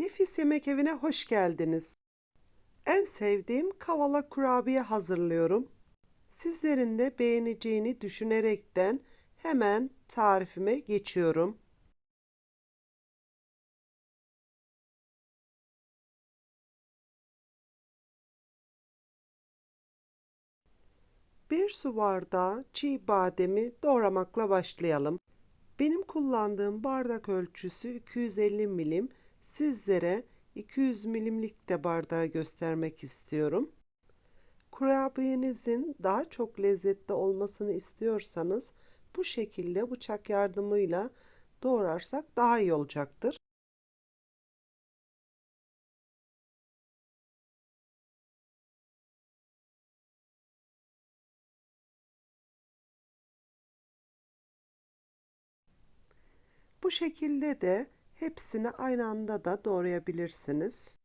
Nefis Yemek Evi'ne hoş geldiniz. En sevdiğim kavala kurabiye hazırlıyorum. Sizlerin de beğeneceğini düşünerekten hemen tarifime geçiyorum. Bir su bardağı çiğ bademi doğramakla başlayalım. Benim kullandığım bardak ölçüsü 250 milim. Sizlere 200 milimlik de bardağı göstermek istiyorum. Kurabiyenizin daha çok lezzetli olmasını istiyorsanız bu şekilde bıçak yardımıyla doğrarsak daha iyi olacaktır. Bu şekilde de hepsini aynı anda da doğrayabilirsiniz.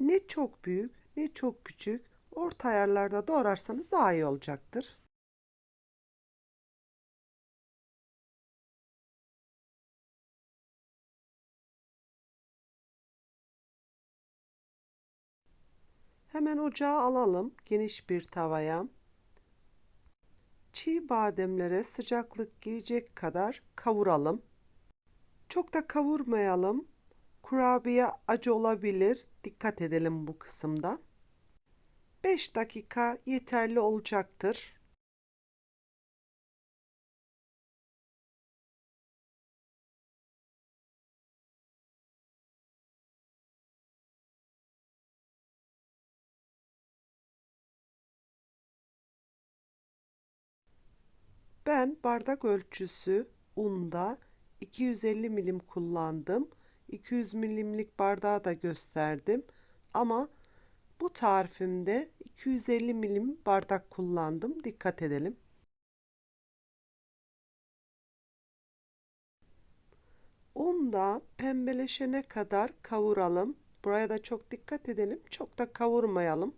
Ne çok büyük ne çok küçük orta ayarlarda doğrarsanız daha iyi olacaktır. Hemen ocağa alalım geniş bir tavaya. Çiğ bademlere sıcaklık girecek kadar kavuralım. Çok da kavurmayalım. Kurabiye acı olabilir. Dikkat edelim bu kısımda. 5 dakika yeterli olacaktır. Ben bardak ölçüsü unda 250 milim kullandım. 200 milimlik bardağı da gösterdim. Ama bu tarifimde 250 milim bardak kullandım. Dikkat edelim. Un da pembeleşene kadar kavuralım. Buraya da çok dikkat edelim. Çok da kavurmayalım.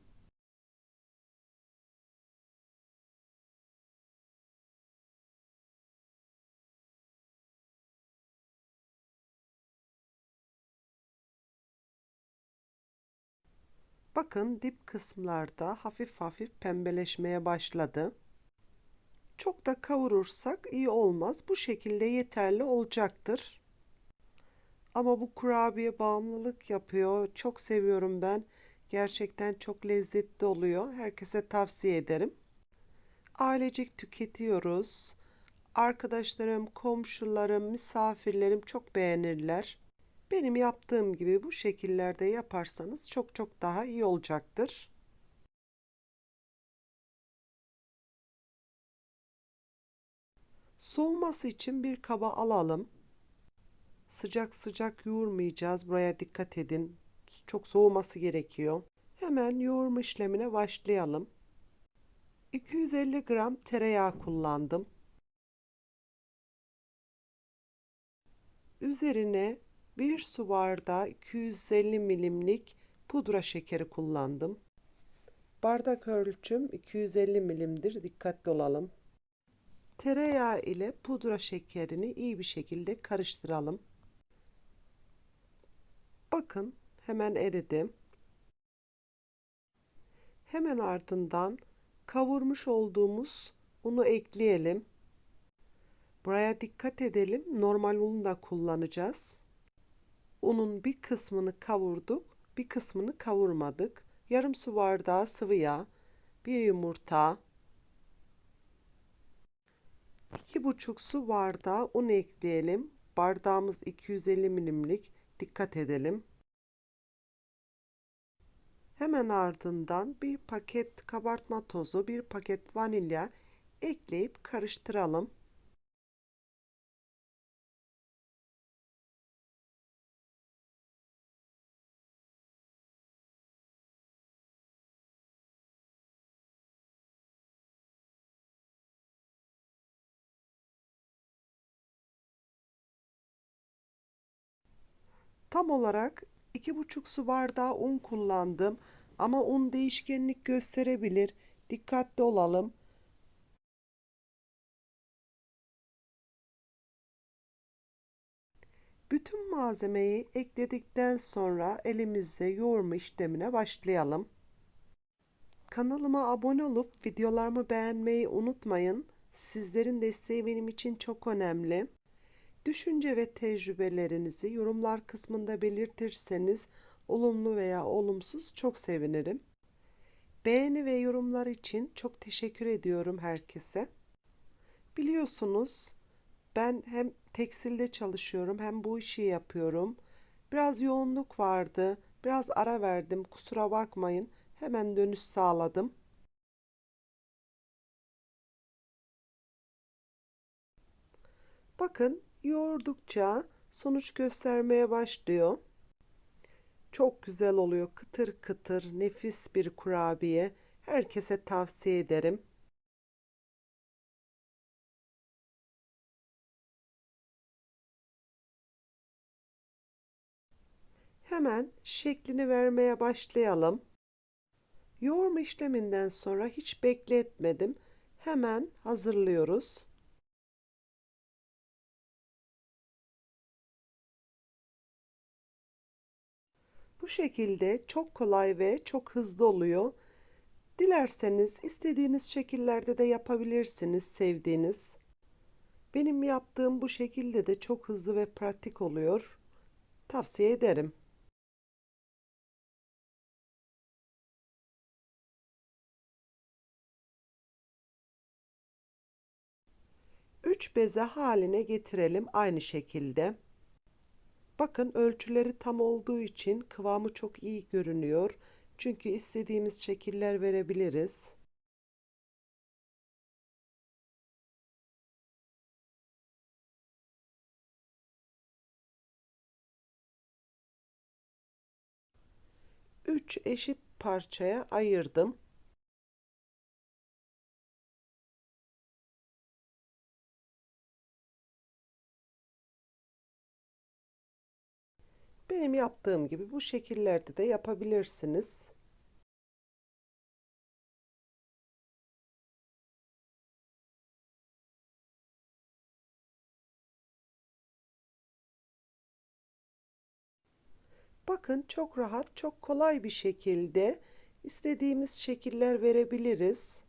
Bakın dip kısımlarda hafif hafif pembeleşmeye başladı. Çok da kavurursak iyi olmaz. Bu şekilde yeterli olacaktır. Ama bu kurabiye bağımlılık yapıyor. Çok seviyorum ben. Gerçekten çok lezzetli oluyor. Herkese tavsiye ederim. Ailecek tüketiyoruz. Arkadaşlarım, komşularım, misafirlerim çok beğenirler. Benim yaptığım gibi bu şekillerde yaparsanız çok çok daha iyi olacaktır. Soğuması için bir kaba alalım. Sıcak sıcak yoğurmayacağız. Buraya dikkat edin. Çok soğuması gerekiyor. Hemen yoğurma işlemine başlayalım. 250 gram tereyağı kullandım. Üzerine 1 su bardağı 250 milimlik pudra şekeri kullandım. Bardak ölçüm 250 milimdir. Dikkatli olalım. Tereyağı ile pudra şekerini iyi bir şekilde karıştıralım. Bakın hemen eridi. Hemen ardından kavurmuş olduğumuz unu ekleyelim. Buraya dikkat edelim. Normal unu da kullanacağız. Unun bir kısmını kavurduk, bir kısmını kavurmadık. Yarım su bardağı sıvı yağ, bir yumurta, iki buçuk su bardağı un ekleyelim. Bardağımız 250 milimlik. Dikkat edelim. Hemen ardından bir paket kabartma tozu, bir paket vanilya ekleyip karıştıralım. Tam olarak 2,5 su bardağı un kullandım. Ama un değişkenlik gösterebilir. Dikkatli olalım. Bütün malzemeyi ekledikten sonra elimizde yoğurma işlemine başlayalım. Kanalıma abone olup videolarımı beğenmeyi unutmayın. Sizlerin desteği benim için çok önemli. Düşünce ve tecrübelerinizi yorumlar kısmında belirtirseniz olumlu veya olumsuz çok sevinirim. Beğeni ve yorumlar için çok teşekkür ediyorum herkese. Biliyorsunuz ben hem tekstilde çalışıyorum hem bu işi yapıyorum. Biraz yoğunluk vardı. Biraz ara verdim. Kusura bakmayın. Hemen dönüş sağladım. Bakın yoğurdukça sonuç göstermeye başlıyor. Çok güzel oluyor. Kıtır kıtır, nefis bir kurabiye. Herkese tavsiye ederim. Hemen şeklini vermeye başlayalım. Yoğurma işleminden sonra hiç bekletmedim. Hemen hazırlıyoruz. Bu şekilde çok kolay ve çok hızlı oluyor. Dilerseniz istediğiniz şekillerde de yapabilirsiniz sevdiğiniz. Benim yaptığım bu şekilde de çok hızlı ve pratik oluyor. Tavsiye ederim. Üç beze haline getirelim aynı şekilde. Bakın ölçüleri tam olduğu için kıvamı çok iyi görünüyor. Çünkü istediğimiz şekiller verebiliriz. Üç eşit parçaya ayırdım. Benim yaptığım gibi bu şekillerde de yapabilirsiniz. Bakın çok rahat, çok kolay bir şekilde istediğimiz şekiller verebiliriz.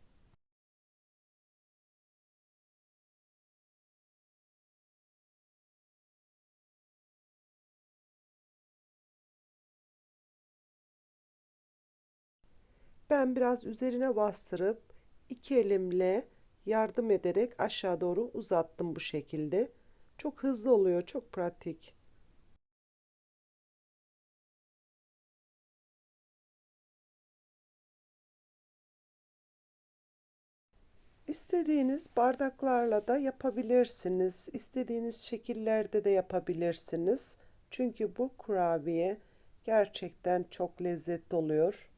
Ben biraz üzerine bastırıp iki elimle yardım ederek aşağı doğru uzattım bu şekilde. Çok hızlı oluyor, çok pratik. İstediğiniz bardaklarla da yapabilirsiniz. İstediğiniz şekillerde de yapabilirsiniz. Çünkü bu kurabiye gerçekten çok lezzetli oluyor.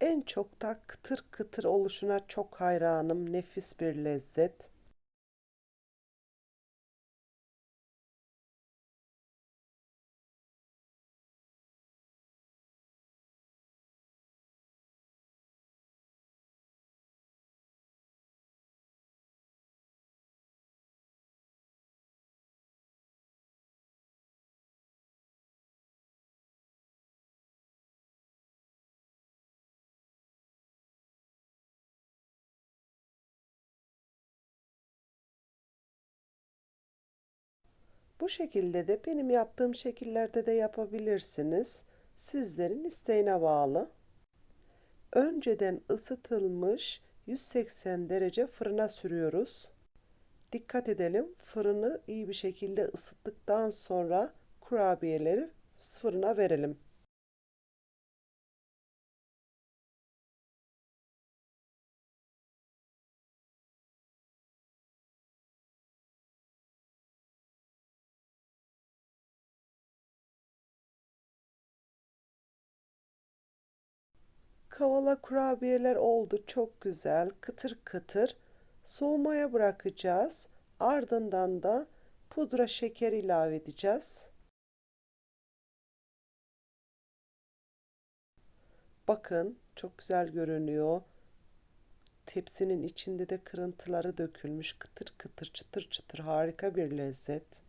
En çok da kıtır kıtır oluşuna çok hayranım. Nefis bir lezzet. Bu şekilde de benim yaptığım şekillerde de yapabilirsiniz. Sizlerin isteğine bağlı. Önceden ısıtılmış 180 derece fırına sürüyoruz. Dikkat edelim fırını iyi bir şekilde ısıttıktan sonra kurabiyeleri fırına verelim. Kavala kurabiyeler oldu çok güzel kıtır kıtır soğumaya bırakacağız. Ardından da pudra şeker ilave edeceğiz. Bakın çok güzel görünüyor. Tepsinin içinde de kırıntıları dökülmüş. Kıtır kıtır çıtır çıtır harika bir lezzet.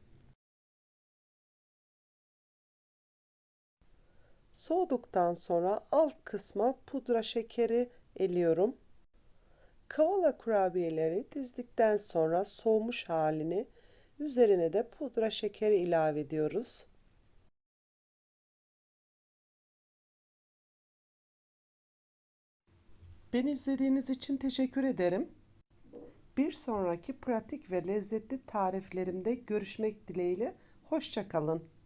Soğuduktan sonra alt kısma pudra şekeri eliyorum. Kavala kurabiyeleri dizdikten sonra soğumuş halini üzerine de pudra şekeri ilave ediyoruz. Beni izlediğiniz için teşekkür ederim. Bir sonraki pratik ve lezzetli tariflerimde görüşmek dileğiyle. Hoşçakalın.